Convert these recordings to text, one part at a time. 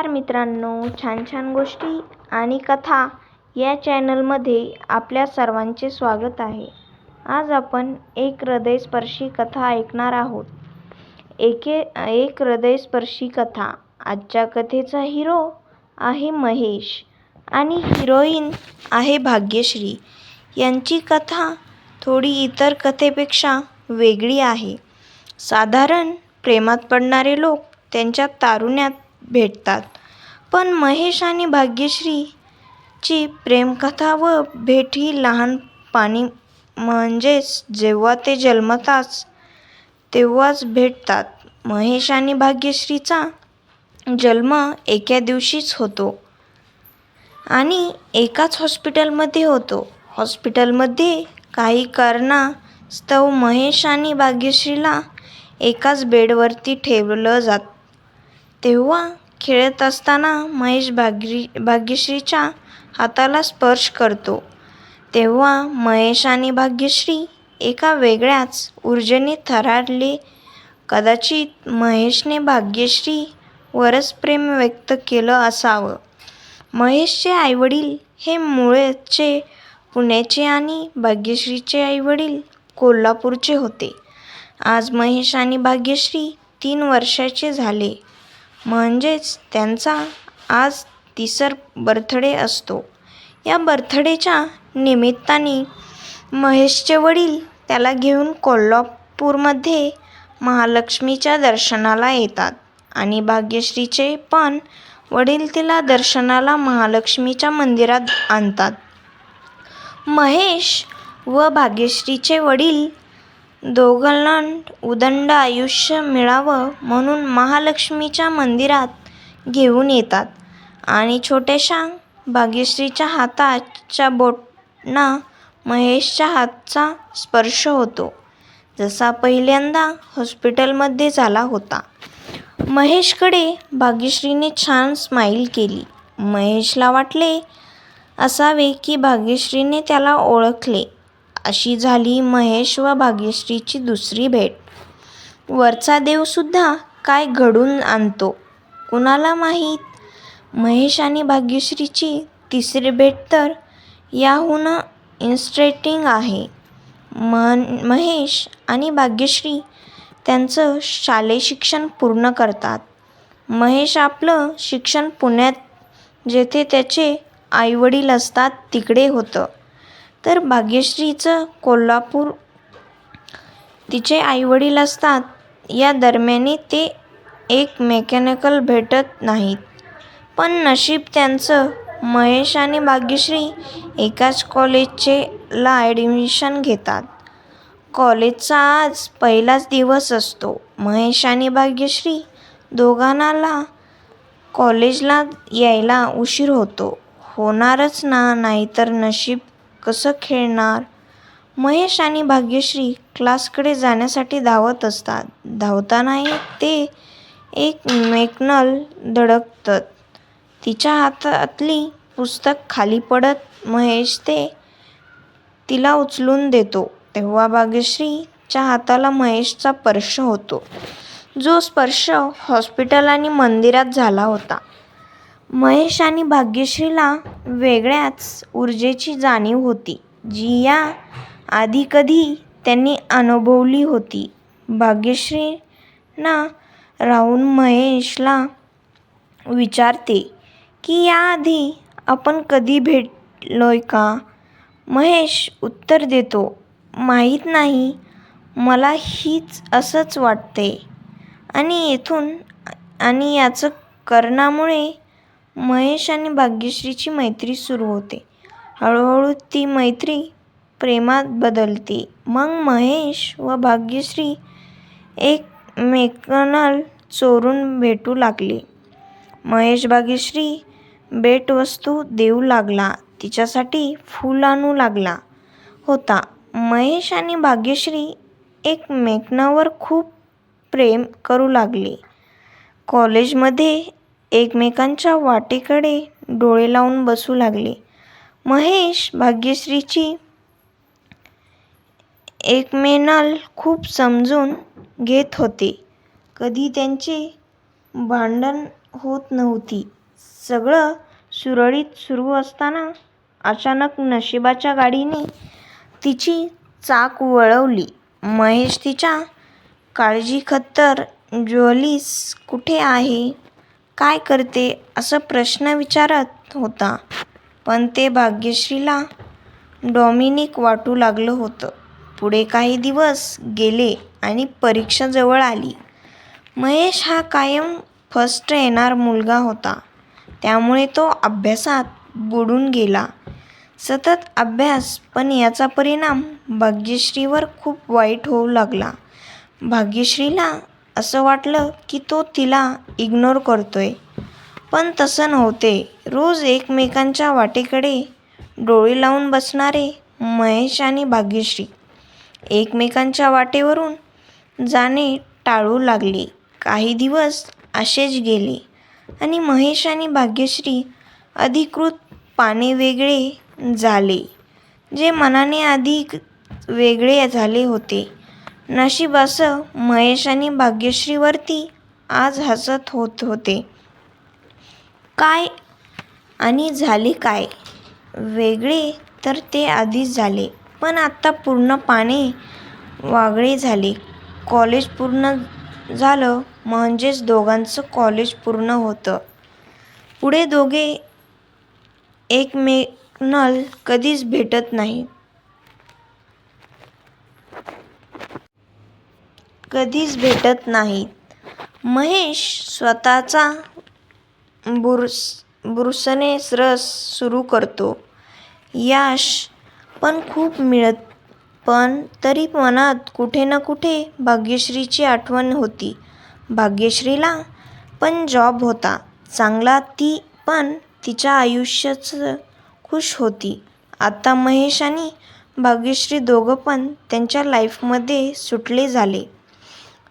नमस्कार मित्रांनो छान छान गोष्टी आणि कथा या चॅनलमध्ये आपल्या सर्वांचे स्वागत आहे. आज आपण एक हृदयस्पर्शी कथा ऐकणार आहोत. एके एक हृदयस्पर्शी कथा. आजच्या कथेचा हिरो आहे महेश आणि हिरोईन आहे भाग्यश्री. यांची कथा थोडी इतर कथेपेक्षा वेगळी आहे. साधारण प्रेमात पडणारे लोक त्यांच्या तारुण्यात भेटतात. पण महेश आणि भाग्यश्रीची प्रेमकथा व भेट ही लहानपणी म्हणजेच जेव्हा ते जन्मतात तेव्हाच भेटतात. महेश आणि भाग्यश्रीचा जन्म एका दिवशीच होतो आणि एकाच हॉस्पिटलमध्ये होतो. हॉस्पिटलमध्ये काही कारणास्तव महेश आणि भाग्यश्रीला एकाच बेडवरती ठेवलं जात तेव्हा खेळत असताना महेश भाग्री भाग्यश्रीच्या हाताला स्पर्श करतो. तेव्हा महेश आणि भाग्यश्री एका वेगळ्याच ऊर्जेने थरारले. कदाचित महेशने भाग्यश्रीवरच प्रेम व्यक्त केलं असावं. महेशचे आईवडील हे मूळचे पुण्याचे आणि भाग्यश्रीचे आईवडील कोल्हापूरचे होते. आज महेश आणि भाग्यश्री तीन वर्षाचे झाले. म्हणजेच त्यांचा आज तिसर बर्थडे असतो. या बर्थडेच्या निमित्ताने महेशचे वडील त्याला घेऊन कोल्हापूरमध्ये महालक्ष्मीच्या दर्शनाला येतात आणि भाग्यश्रीचे पण वडील तिला दर्शनाला महालक्ष्मीच्या मंदिरात आणतात. महेश व भाग्यश्रीचे वडील दोघांना उदंड आयुष्य मिळावं म्हणून महालक्ष्मीच्या मंदिरात घेऊन येतात. आणि छोट्याशा भाग्यश्रीच्या हाताच्या बोटांना महेशच्या हातचा स्पर्श होतो जसा पहिल्यांदा हॉस्पिटलमध्ये झाला होता. महेशकडे भाग्यश्रीने छान स्माईल केली. महेशला वाटले असावे की भाग्यश्रीने त्याला ओळखले. अशी झाली महेश व भाग्यश्रीची दुसरी भेट. वरचा देवसुद्धा काय घडून आणतो कुणाला माहीत? महेश आणि भाग्यश्रीची तिसरी भेट तर याहून इन्स्ट्रेटिंग आहे. मन महेश आणि भाग्यश्री त्यांचं शालेय शिक्षण पूर्ण करतात. महेश आपलं शिक्षण पुण्यात जेथे त्याचे आईवडील असतात तिकडे होतं. तर भाग्यश्रीचं कोल्हापूर. तिचे आईवडील असतात. या दरम्यान ते एकमेकांना भेटत नाहीत. पण नशीब त्यांचं. महेश आणि भाग्यश्री एकाच कॉलेजचे ला ॲडमिशन घेतात. कॉलेजचा आज पहिलाच दिवस असतो. महेश आणि भाग्यश्री दोघांनाला कॉलेजला यायला उशीर होतो. होणारच ना नाहीतर नशीब कसं खेळणार? महेश आणि भाग्यश्री क्लासकडे जाण्यासाठी धावत असतात. धावतानाही ते एक मेकनल धडकतात. तिच्या हातातली पुस्तक खाली पडत महेश ते तिला उचलून देतो. तेव्हा भाग्यश्रीच्या हाताला महेशचा स्पर्श होतो. जो स्पर्श हॉस्पिटल आणि मंदिरात झाला होता. महेश आणि भाग्यश्रीला वेगळ्याच ऊर्जेची जाणीव होती जी या आधी कधी त्यांनी अनुभवली होती. भाग्यश्रीना राहून महेशला विचारते की याआधी आपण कधी भेटलोय का? महेश उत्तर देतो माहीत नाही मला हीच असंच वाटतंय. आणि येथून आणि याच करणामुळे महेश आणि भाग्यश्रीची मैत्री सुरू होते. हळूहळू ती मैत्री प्रेमात बदलते. मग महेश व भाग्यश्री एकमेकांना चोरून भेटू लागले. महेश भाग्यश्री भेटवस्तू देऊ लागला. तिच्यासाठी फूल आणू लागला होता. महेश आणि भाग्यश्री एकमेकांवर खूप प्रेम करू लागले. कॉलेजमध्ये एकमेकांच्या वाटेकडे डोळे लावून बसू लागले. महेश भाग्यश्रीची एकमेनाल खूप समजून घेत होते. कधी त्यांचे भांडण होत नव्हती. सगळं सुरळीत सुरू असताना अचानक नशिबाच्या गाडीने तिची चाक वळवली. महेश तिच्या काळजीखत्तर ज्युअलिस कुठे आहे? काय करते असं प्रश्न विचारत होता. पण ते भाग्यश्रीला डॉमिनिक वाटू लागलं होतं. पुढे काही दिवस गेले आणि परीक्षा जवळ आली. महेश हा कायम फर्स्ट येणार मुलगा होता. त्यामुळे तो अभ्यासात बुडून गेला. सतत अभ्यास पण याचा परिणाम भाग्यश्रीवर खूप वाईट होऊ लागला. भाग्यश्रीला असं वाटलं की तो तिला इग्नोर करतोय. पण तसं नव्हते. रोज एकमेकांच्या वाटेकडे डोळे लावून बसणारे महेश आणि भाग्यश्री एकमेकांच्या वाटेवरून जाणे टाळू लागले. काही दिवस असेच गेले आणि महेश आणि भाग्यश्री अधिकृत पाने वेगळे झाले जे मनाने अधिक वेगळे झाले होते. नशीब असं महेश आणि भाग्यश्रीवरती आज हसत होत होते. काय आणि झाले काय? वेगळे तर ते आधीच झाले पण आत्ता पूर्णपणे वागळे झाले. कॉलेज पूर्ण झालं म्हणजेच दोघांचं कॉलेज पूर्ण होतं. पुढे दोघे एकमेकनल कधीच भेटत नाही कधीच भेटत नाहीत महेश स्वतःचा बुरस बुरसनेस रस सुरू करतो. यश पण खूप मिळत पण तरी मनात कुठे ना कुठे भाग्यश्रीची आठवण होती. भाग्यश्रीला पण जॉब होता. चांगला ती पण तिच्या आयुष्याच खुश होती. आता महेश आणि भाग्यश्री दोघं पण त्यांच्या लाईफमध्ये सुटले झाले.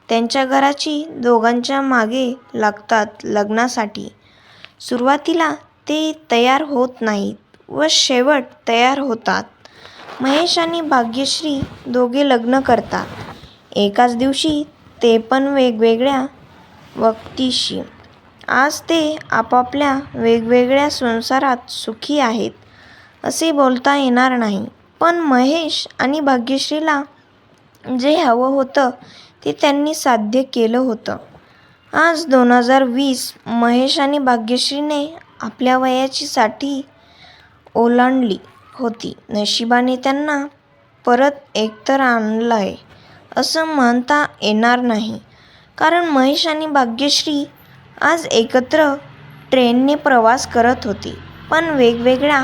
त्यांच्या घराची दोघांच्या मागे लागतात लग्नासाठी. सुरुवातीला ते तयार होत नाहीत व शेवट तयार होतात. महेश आणि भाग्यश्री दोघे लग्न करतात. एकाच दिवशी ते पण वेगवेगळ्या व्यक्तीशी आज ते आपापल्या वेगवेगळ्या संसारात सुखी आहेत असे बोलता येणार नाही. पण महेश आणि भाग्यश्रीला जे हवं होतं ते त्यांनी साध्य केलं होतं. आज दोन हजार वीस महेश आणि भाग्यश्रीने आपल्या वयाची साठी ओलांडली होती. नशिबाने त्यांना परत एकतर आणलं आहे असं म्हणता येणार नाही. कारण महेश आणि भाग्यश्री आज एकत्र ट्रेनने प्रवास करत होती. पण वेगवेगळ्या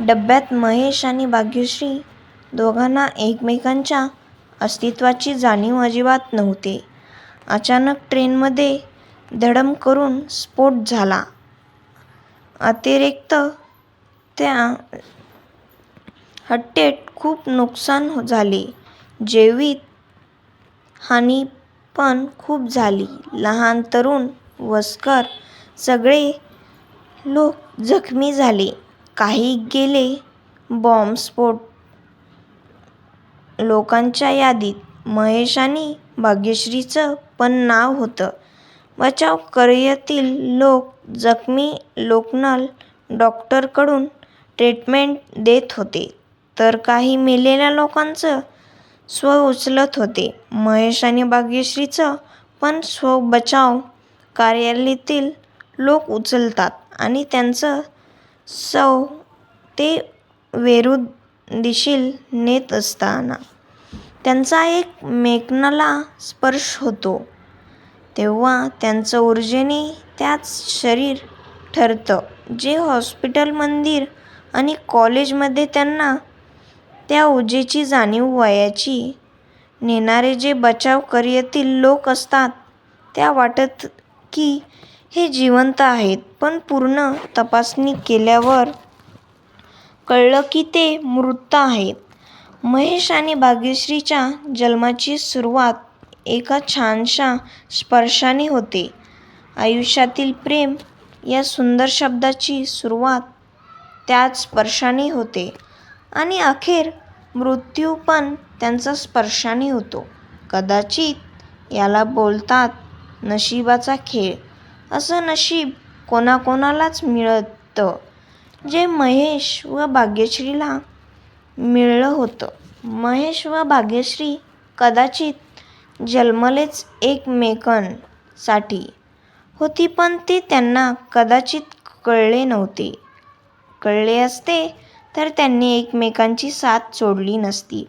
डब्यात महेश आणि भाग्यश्री दोघांना एकमेकांच्या अस्तित्वाची जाणीव अजिबात नव्हते. अचानक ट्रेनमध्ये धडम करून स्फोट झाला. अतिरिक्त त्या हट्टेत खूप नुकसान झाले. जैविक हानी पण खूप झाली. लहान तरुण वयस्कर सगळे लोक जखमी झाले. काही गेले बॉम्बस्फोट लोकांच्या यादीत महेश आणि भाग्यश्रीचं पण नाव होतं. बचाव कार्यातील लोक जखमी लोकांना डॉक्टरकडून ट्रीटमेंट देत होते तर काही मेलेल्या लोकांचं स्व उचलत होते. महेश आणि भाग्यश्रीचं पण स्व बचाव कार्यालयातील लोक उचलतात आणि त्यांचं शव ते विरुद्ध दिशील नेत असताना. त्यांचा एक मेकनाला स्पर्श होतो. तेव्हा त्यांचं ऊर्जेने त्याच शरीर ठरतं. जे हॉस्पिटल मंदिर आणि कॉलेजमध्ये त्यांना त्या ऊर्जेची जाणीव वयाची नेणारे जे बचाव कार्यातील लोक असतात त्या वाटत की हे जिवंत आहेत. पण पूर्ण तपासणी केल्यावर कळलं की ते मृत आहेत महेश आणि भाग्यश्रीच्या जन्माची सुरुवात एका छानशा स्पर्शाने होते. आयुष्यातील प्रेम या सुंदर शब्दाची सुरुवात त्याच स्पर्शाने होते आणि अखेर मृत्यू पण त्याच स्पर्शाने होतो. कदाचित याला बोलतात नशिबाचा खेळ. असं नशीब कोणाकोणालाच मिळतं. जे महेश व भाग्यश्रीला मिळलं होतं. महेश व भाग्यश्री कदाचित जन्मलेच एकमेकांसाठी होती पण ते त्यांना कदाचित कळले नव्हते. कळले असते तर त्यांनी एकमेकांची साथ सोडली नसती.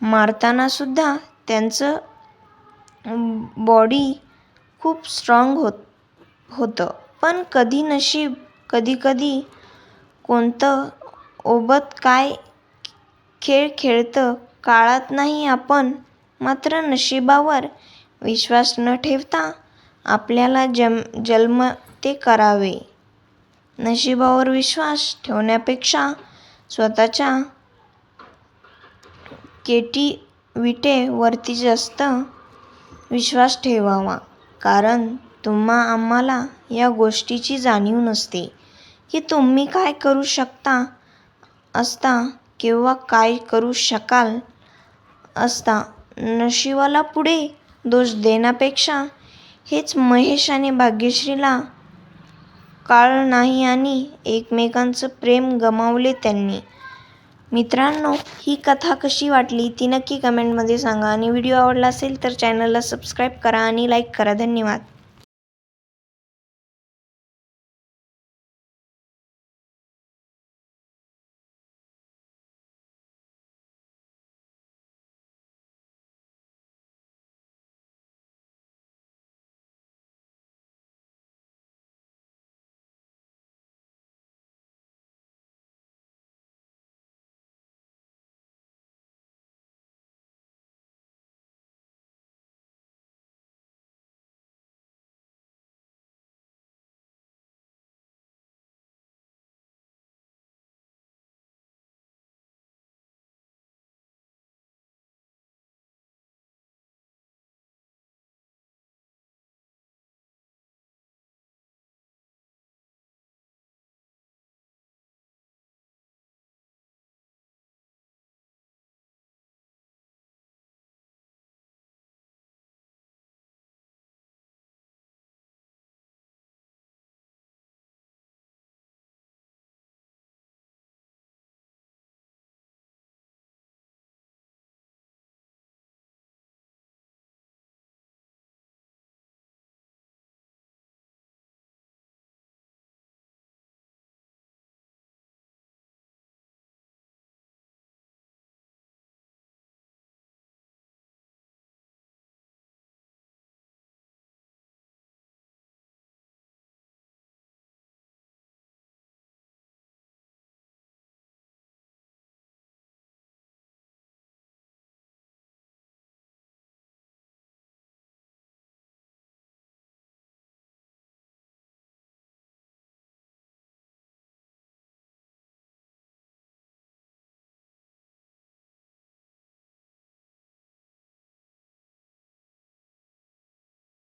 मारताना सुद्धा त्यांचं बॉडी खूप स्ट्रॉंग होत होतं. पण कधी नशीब कधी कधी कोणतं ओबत काय खेळ खेळतं काळात नाही आपण मात्र नशिबावर विश्वास न ठेवता आपल्याला जम जन्मते करावे. नशिबावर विश्वास ठेवण्यापेक्षा स्वतःच्या क्रिएटिव्हिटीवरती जास्त विश्वास ठेवावा कारण तुम्हा आम्हाला या गोष्टीची जाणीव नसते. की तुम्ही काय करू शकता असता किंवा काय करू शकाल असता. नशिबाला पुढे दोष देण्यापेक्षा हेच महेश आणि भाग्यश्रीला काळ नाही आणि एकमेकांचं प्रेम गमावले त्यांनी. मित्रांनो ही कथा कशी वाटली ती नक्की कमेंटमध्ये सांगा. आणि व्हिडिओ आवडला असेल तर चॅनलला सबस्क्राईब करा आणि लाईक करा. धन्यवाद.